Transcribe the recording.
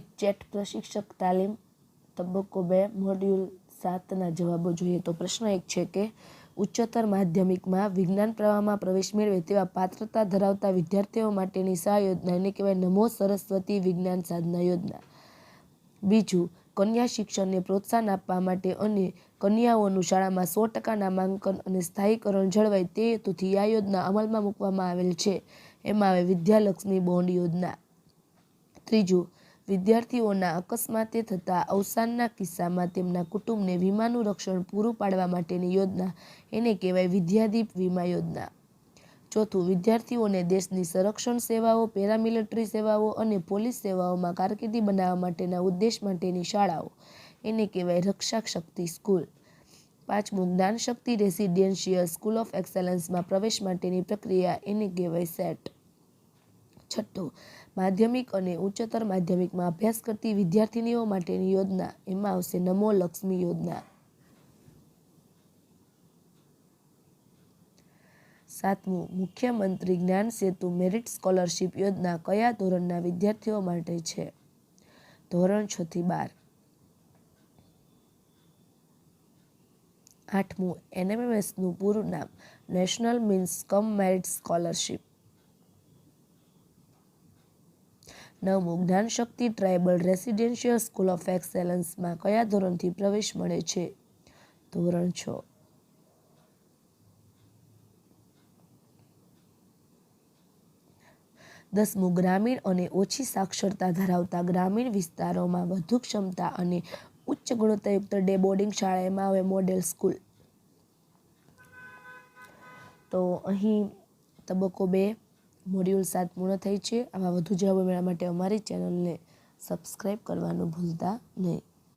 Chat પ્રશિક્ષક તાલીમ તબક્કો બે મોડ્યુલ સાતના જવાબો જોઈએ. તો પ્રશ્ન એક છે કે, ઉચ્ચતર માધ્યમિકમાં વિજ્ઞાન પ્રવાહમાં પ્રવેશ મેળવે તેવા પાત્રતા ધરાવતા વિદ્યાર્થીઓ માટેની સહાય યોજના, એને કહેવાય નમો સરસ્વતી વિજ્ઞાન સાધના યોજના. બીજું, કન્યા શિક્ષણને પ્રોત્સાહન આપવા માટે અને કન્યાઓનું શાળામાં સો ટકા નામાંકન અને સ્થાયીકરણ જળવાય તે હેતુથી આ યોજના અમલમાં મૂકવામાં આવેલ છે. એમાં આવે વિદ્યાલક્ષ્મી બોન્ડ યોજના. ત્રીજું વિદ્યાર્થીઓના અકસ્માતે થતા અવસાનના કિસ્સામાં તેમના કુટુંબને વીમાનું રક્ષણ પૂરું પાડવા માટેની યોજના, એને કહેવાય વિદ્યાદીપ વીમા યોજના. ચોથું, વિદ્યાર્થીઓને દેશની સંરક્ષણ સેવાઓ, પેરામિલિટરી સેવાઓ અને પોલીસ સેવાઓમાં કારકિર્દી બનાવવા માટેના ઉદ્દેશ માટેની શાળાઓ, એને કહેવાય રક્ષા શક્તિ સ્કૂલ. પાંચમું Gyan Shakti residential school of એક્સેલન્સમાં પ્રવેશ માટેની પ્રક્રિયા, એને કહેવાય સેટ. છઠ્ઠું. માધ્યમિક અને ઉચ્ચતર માધ્યમિકમાં અભ્યાસ કરતી વિદ્યાર્થિનીઓ માટેની યોજના. એમાં આવશે નમો લક્ષ્મી યોજના. સાતમું, મુખ્યમંત્રી જ્ઞાન સેતુ મેરિટ સ્કોલરશિપ યોજના કયા ધોરણના વિદ્યાર્થીઓ માટે છે? ધોરણ છ થી બાર. આઠમું એનએમએમએસનું પૂરું નામ, national means cum merit scholarship. નવમું Gyanshakti tribal residential school of એક્સેલન્સમાં કયા ધોરણથી પ્રવેશ મળે છે? ધોરણ છ. દસમું, ગ્રામીણ અને ઓછી સાક્ષરતા ધરાવતા ગ્રામીણ વિસ્તારોમાં વધુ ક્ષમતા અને ઉચ્ચ ગુણવત્તાયુક્ત ડે બોર્ડિંગ શાળામાં આવે મોડેલ સ્કૂલ. તો અહીં તબક્કો બે. મોડ્યુલ સાત પૂર્ણ થઈ છે. આવા વધુ જવાબો મેળવવા માટે અમારી ચેનલને સબસ્ક્રાઈબ કરવાનું ભૂલતા નહીં.